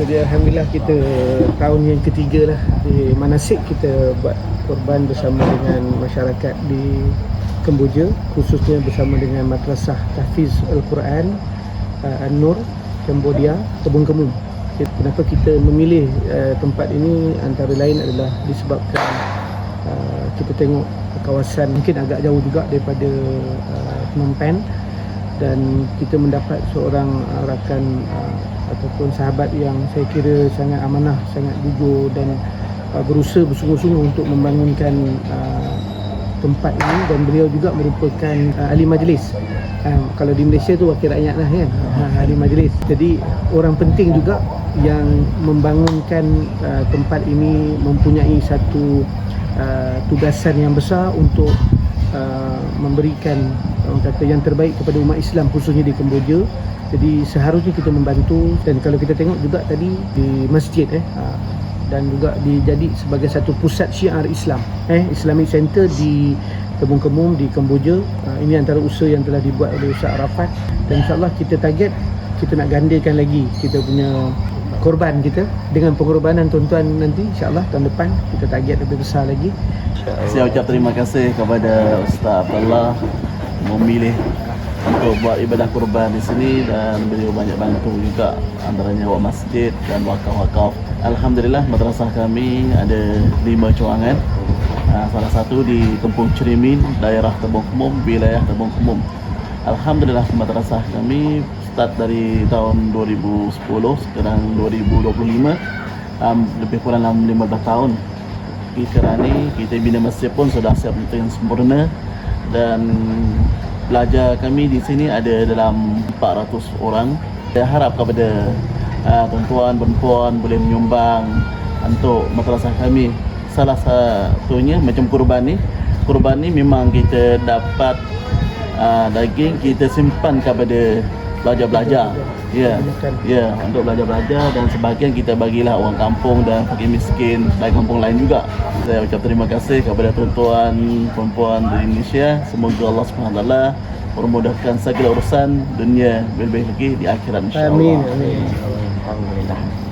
Jadi Alhamdulillah kita tahun yang ketiga lah di manasik kita buat korban bersama dengan masyarakat di Kemboja khususnya bersama dengan Madrasah Tahfiz Al-Quran uh, An-Nur Cambodia Kebun Kemum. Kenapa kita memilih uh, tempat ini antara lain adalah disebabkan uh, kita tengok kawasan mungkin agak jauh juga daripada uh, Phnom Penh dan kita mendapat seorang uh, rakan uh, ataupun sahabat yang saya kira sangat amanah, sangat jujur dan uh, berusaha bersungguh-sungguh untuk membangunkan uh, tempat ini dan beliau juga merupakan uh, ahli majlis. Um, kalau di Malaysia tu wakil rakyat lah kan, uh, ahli majlis. Jadi orang penting juga yang membangunkan uh, tempat ini mempunyai satu uh, tugasan yang besar untuk uh, memberikan orang kata yang terbaik kepada umat Islam khususnya di Kemboja. Jadi seharusnya kita membantu. Dan kalau kita tengok juga tadi di masjid eh uh, dan juga dijadi sebagai satu pusat syiar Islam eh Islamic Center di Kebun Kemum di Kemboja. Uh, ini antara usaha yang telah dibuat oleh Ustaz Arafat. Dan insyaallah kita target kita nak gandakan lagi kita punya korban kita. Dengan pengorbanan tuan-tuan nanti insyaallah tahun depan kita target lebih besar lagi. Saya ucap terima kasih kepada Ustaz Abdullah memilih untuk buat ibadah kurban di sini dan beliau banyak bantu juga antaranya buat masjid dan wakaf-wakaf. Alhamdulillah madrasah kami ada lima cawangan. Ah, salah satu di Kampung Cerimin, daerah Tebong Kemum, wilayah Tebong Kemum. Alhamdulillah madrasah kami start dari tahun 2010 sekarang 2025 um, lebih kurang dalam 15 tahun kita ni kita bina masjid pun sudah siap yang sempurna dan pelajar kami di sini ada dalam 400 orang. Saya harap kepada uh, tuan-tuan perempuan boleh menyumbang untuk madrasah kami. Salah satunya macam kurban ni. Kurban ni memang kita dapat uh, daging kita simpan kepada pelajar-pelajar ya ya untuk belajar-belajar dan sebahagian kita bagilah orang kampung dan fakir miskin dari kampung lain juga. Saya ucap terima kasih kepada tuan-tuan perempuan di Indonesia. Semoga Allah SWT memudahkan segala urusan dunia lebih-lebih lagi di akhirat insyaallah amin amin. Alhamdulillah.